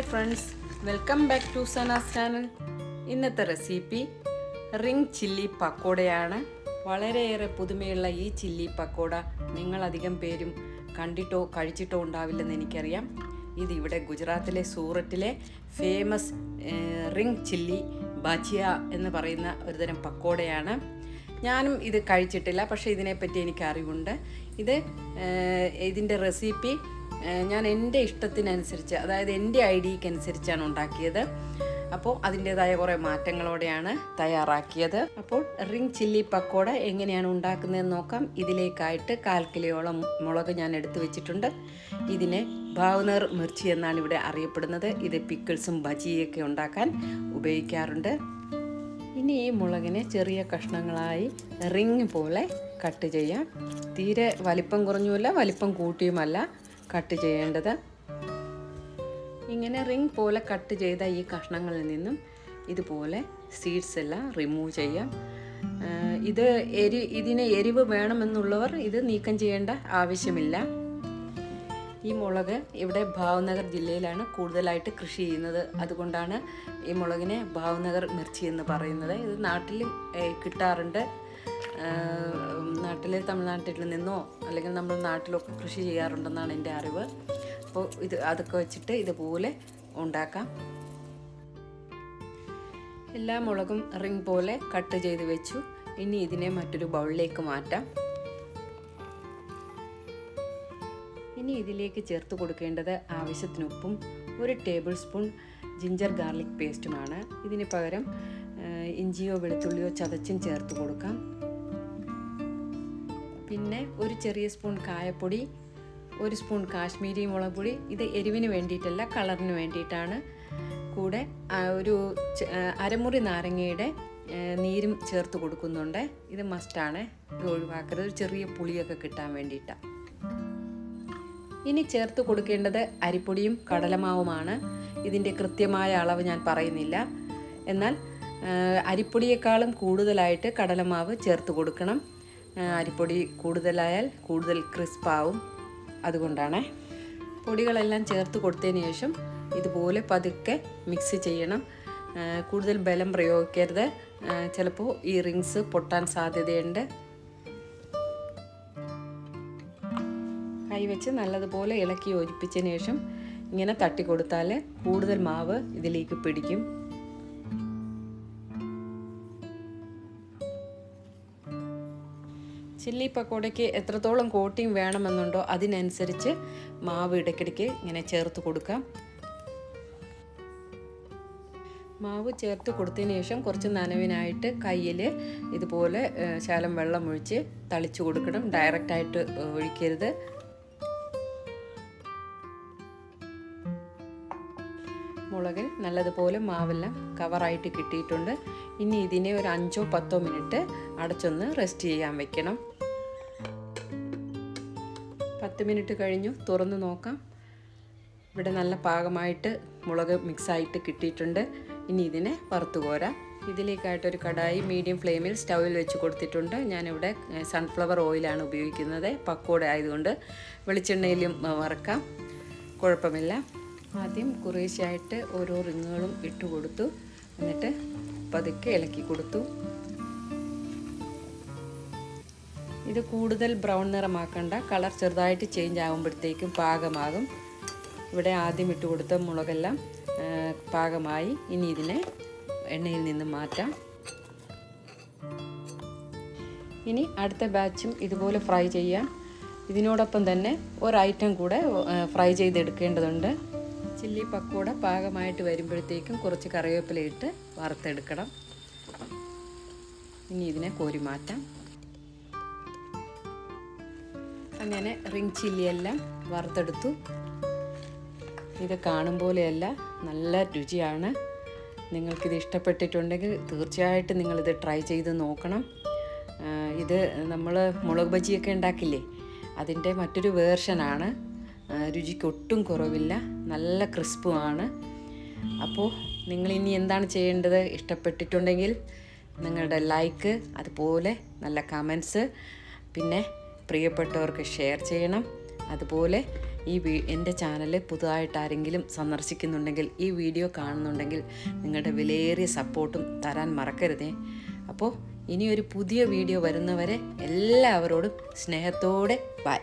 Hi friends welcome back to Sana's channel ഇന്നത്തെ recipe ring chilli പക്കോടയാണ് വളരെയേറെ പുതുമയുള്ള ഈ ചില്ലി പക്കോട നിങ്ങളധികം പേരും കണ്ടിട്ടോ കഴിച്ചിട്ടോ ഉണ്ടാവില്ലെന്ന് എനിക്കറിയാം. ഇത് ഇവിടെ ഗുജറാത്തിലെ സൂററ്റിലെ ഫേമസ് റിംഗ് ചില്ലി ബജിയ എന്ന് പറയുന്ന ഒരുതരം പക്കോടയാണ് ഞാനും ഇത് കഴിച്ചിട്ടില്ല പക്ഷേ ഇതിനെപ്പറ്റി എനിക്ക് അറിവുണ്ട് ഇത് ഇതിന്റെ റെസിപ്പി ഞാൻ എന്റെ ഇഷ്ടത്തിനനുസരിച്ച് അതായത് എന്റെ ഐഡിയക്ക് അനുസരിച്ചാണ് ഉണ്ടാക്കിയത്. അപ്പോൾ അതിന്റേതായ കുറേ മാറ്റങ്ങളോടെയാണ് തയ്യാറാക്കിയത്. അപ്പോൾ റിംഗ് ചില്ലി പക്കോട എങ്ങനെയാണ് ഉണ്ടാക്കുന്നതെന്ന് നോക്കാം. ഇതിലേക്കായിട്ട് കാൽ കിലോയോളം മുളക് ഞാൻ എടുത്തു വെച്ചിട്ടുണ്ട്. ഇതിനെ ഭാവനർ മിർച്ചി എന്നാണ് ഇവിടെ അറിയപ്പെടുന്നത്. ഇത് പിക്കിൾസും ബജിയൊക്കെ ഉണ്ടാക്കാൻ ഉപയോഗിക്കാറുണ്ട്. ഇനി ഈ മുളകിനെ ചെറിയ കഷ്ണങ്ങളായി റിങ് പോലെ കട്ട് ചെയ്യാം. തീരെ വലിപ്പം കുറഞ്ഞുമല്ല വലിപ്പം കൂട്ടിയുമല്ല. കട്ട് ചെയ്യേണ്ടത്. ഇങ്ങനെ റിംഗ് പോലെ കട്ട് ചെയ്ത ഈ കഷ്ണങ്ങളിൽ നിന്നും ഇതുപോലെ സീഡ്സ് എല്ലാം റിമൂവ് ചെയ്യാം. ഇത് എരി ഇതിന് എരിവ് വേണമെന്നുള്ളവർ ഇത് നീക്കം ചെയ്യേണ്ട ആവശ്യമില്ല. ഈ മുളക് ഇവിടെ ഭാവ്നഗർ ജില്ലയിലാണ് കൂടുതലായിട്ട് കൃഷി ചെയ്യുന്നത്. അതുകൊണ്ടാണ് ഈ മുളകിനെ ഭാവ്നഗർ മിർച്ചി എന്ന് പറയുന്നത്. ഇത് നാട്ടിലും കിട്ടാറുണ്ട്. നാട്ടിൽ തമിഴ്നാട്ടിൽ നിന്നോ അല്ലെങ്കിൽ നമ്മൾ നാട്ടിലൊക്കെ കൃഷി ചെയ്യാറുണ്ടെന്നാണ് എന്റെ അറിവ്. അപ്പോൾ ഇത് അതൊക്കെ വെച്ചിട്ട് ഇതുപോലെ ഉണ്ടാക്കാം. എല്ലാ മുളകും റിംഗ് പോലെ കട്ട് ചെയ്ത് വെച്ചു. ഇനി ഇതിനെ മറ്റൊരു ബൗളിലേക്ക് മാറ്റാം. ഇനി ഇതിലേക്ക് ചേർത്ത് കൊടുക്കേണ്ടത് ആവശ്യത്തിന് ഉപ്പും ഒരു ടേബിൾ സ്പൂൺ ജിഞ്ചർ ഗാർലിക് പേസ്റ്റുമാണ്. ഇതിന് പകരം ഇഞ്ചിയോ വെളുത്തുള്ളിയോ ചതച്ചും ചേർത്ത് കൊടുക്കാം. പിന്നെ ഒരു ചെറിയ സ്പൂൺ കായപ്പൊടി ഒരു സ്പൂൺ കാശ്മീരി മുളക് പൊടി. ഇത് എരിവിന് വേണ്ടിയിട്ടല്ല കളറിന് വേണ്ടിയിട്ടാണ്. കൂടെ ഒരു അരമുറി നാരങ്ങയുടെ നീരും ചേർത്ത് കൊടുക്കുന്നുണ്ട്. ഇത് മസ്റ്റാണ്. ഇത് ഒഴിവാക്കരുത്. ഒരു ചെറിയ പുളിയൊക്കെ കിട്ടാൻ വേണ്ടിയിട്ടാണ് ഇനി ചേർത്ത് കൊടുക്കേണ്ടത് അരിപ്പൊടിയും കടലമാവുമാണ്. ഇതിന്റെ കൃത്യമായ അളവ് ഞാൻ പറയുന്നില്ല. എന്നാൽ അരിപ്പൊടിയേക്കാളും കൂടുതലായിട്ട് കടലമാവ് ചേർത്ത് കൊടുക്കണം. അരിപ്പൊടി കൂടുതലായാൽ കൂടുതൽ ക്രിസ്പാവും. അതുകൊണ്ടാണ് പൊടികളെല്ലാം ചേർത്ത് കൊടുത്തതിന് ശേഷം ഇതുപോലെ പതുക്കെ മിക്സ് ചെയ്യണം. കൂടുതൽ ബലം പ്രയോഗിക്കരുത്. ചിലപ്പോൾ ഈ റിങ്സ് പൊട്ടാൻ സാധ്യതയുണ്ട്. കൈ വെച്ച് നല്ലതുപോലെ ഇളക്കി യോജിപ്പിച്ചതിന് ശേഷം ഇങ്ങനെ തട്ടി കൊടുത്താൽ കൂടുതൽ മാവ് ഇതിലേക്ക് പിടിക്കും. ചില്ലി പക്കോടയ്ക്ക് എത്രത്തോളം കോട്ടിങ് വേണമെന്നുണ്ടോ അതിനനുസരിച്ച് മാവ് ഇടയ്ക്കിടയ്ക്ക് ഇങ്ങനെ ചേർത്ത് കൊടുക്കാം. മാവ് ചേർത്ത് കൊടുത്തതിന് ശേഷം കുറച്ച് നനവിനായിട്ട് കയ്യിൽ ഇതുപോലെ ശാലം വെള്ളം ഒഴിച്ച് തളിച്ചു കൊടുക്കണം. ഡയറക്റ്റായിട്ട് ഒഴിക്കരുത്. മുളകിൽ നല്ലതുപോലെ മാവെല്ലാം കവറായിട്ട് കിട്ടിയിട്ടുണ്ട്. ഇനി ഇതിനെ ഒരു അഞ്ചോ പത്തോ മിനിറ്റ് അടച്ചൊന്ന് റെസ്റ്റ് ചെയ്യാൻ വെക്കണം. പത്ത് മിനിറ്റ് കഴിഞ്ഞു തുറന്ന് നോക്കാം. ഇവിടെ നല്ല പാകമായിട്ട് മുളക് മിക്സായിട്ട് കിട്ടിയിട്ടുണ്ട്. ഇനി ഇതിനെ വറുത്ത് കോരാം. ഇതിലേക്കായിട്ടൊരു കടായി മീഡിയം ഫ്ലെയിമിൽ സ്റ്റൗവിൽ വെച്ച് കൊടുത്തിട്ടുണ്ട്. ഞാനിവിടെ സൺഫ്ലവർ ഓയിലാണ് ഉപയോഗിക്കുന്നത്. പക്കോട ആയതുകൊണ്ട് വെളിച്ചെണ്ണയിലും വറക്കാം. കുഴപ്പമില്ല. ആദ്യം കുറേശ്ശായിട്ട് ഓരോ റിങ്ങുകളും ഇട്ട് കൊടുത്തു എന്നിട്ട് പതുക്കെ ഇളക്കി കൊടുത്തു. ഇത് കൂടുതൽ ബ്രൗൺ നിറമാക്കണ്ട. കളർ ചെറുതായിട്ട് ചേഞ്ച് ആകുമ്പോഴത്തേക്കും പാകമാകും. ഇവിടെ ആദ്യം ഇട്ട് കൊടുത്ത മുളകെല്ലാം പാകമായി. ഇനി ഇതിനെ എണ്ണയിൽ നിന്ന് മാറ്റാം. ഇനി അടുത്ത ബാച്ചും ഇതുപോലെ ഫ്രൈ ചെയ്യാം. ഇതിനോടൊപ്പം തന്നെ ഒരു ഐറ്റം കൂടെ ഫ്രൈ ചെയ്തെടുക്കേണ്ടതുണ്ട് ചില്ലി പക്കോട പാകമായിട്ട് വരുമ്പോഴത്തേക്കും കുറച്ച് കറിവേപ്പില ഇട്ട് വറുത്തെടുക്കണം. ഇനി ഇതിനെ കോരി മാറ്റാം. അങ്ങനെ റിംഗ് ചില്ലിയെല്ലാം വറുത്തെടുത്തു. ഇത് കാണും പോലെയല്ല നല്ല രുചിയാണ്. നിങ്ങൾക്കിത് ഇഷ്ടപ്പെട്ടിട്ടുണ്ടെങ്കിൽ തീർച്ചയായിട്ടും നിങ്ങളിത് ട്രൈ ചെയ്ത് നോക്കണം. ഇത് നമ്മൾ മുളക് ബജിയൊക്കെ ഉണ്ടാക്കില്ലേ? അതിന്റെ മറ്റൊരു വേർഷനാണ്. രുചിക്ക് ഒട്ടും കുറവില്ല നല്ല ക്രിസ്പുമാണ്. അപ്പോൾ നിങ്ങൾ ഇനി എന്താണ് ചെയ്യേണ്ടത്? ഇഷ്ടപ്പെട്ടിട്ടുണ്ടെങ്കിൽ നിങ്ങളുടെ ലൈക്ക് അതുപോലെ നല്ല കമൻസ് പിന്നെ പ്രിയപ്പെട്ടവർക്ക് ഷെയർ ചെയ്യണം. അതുപോലെ ഈ വീ എന്റെ ചാനൽ പുതുതായിട്ട് ആരെങ്കിലും സന്ദർശിക്കുന്നുണ്ടെങ്കിൽ ഈ വീഡിയോ കാണുന്നുണ്ടെങ്കിൽ നിങ്ങളുടെ വിലയേറിയ സപ്പോർട്ടും തരാൻ മറക്കരുതേ. അപ്പോൾ ഇനിയൊരു പുതിയ വീഡിയോ വരുന്നവരെ എല്ലാവരോടും സ്നേഹത്തോടെ ബൈ.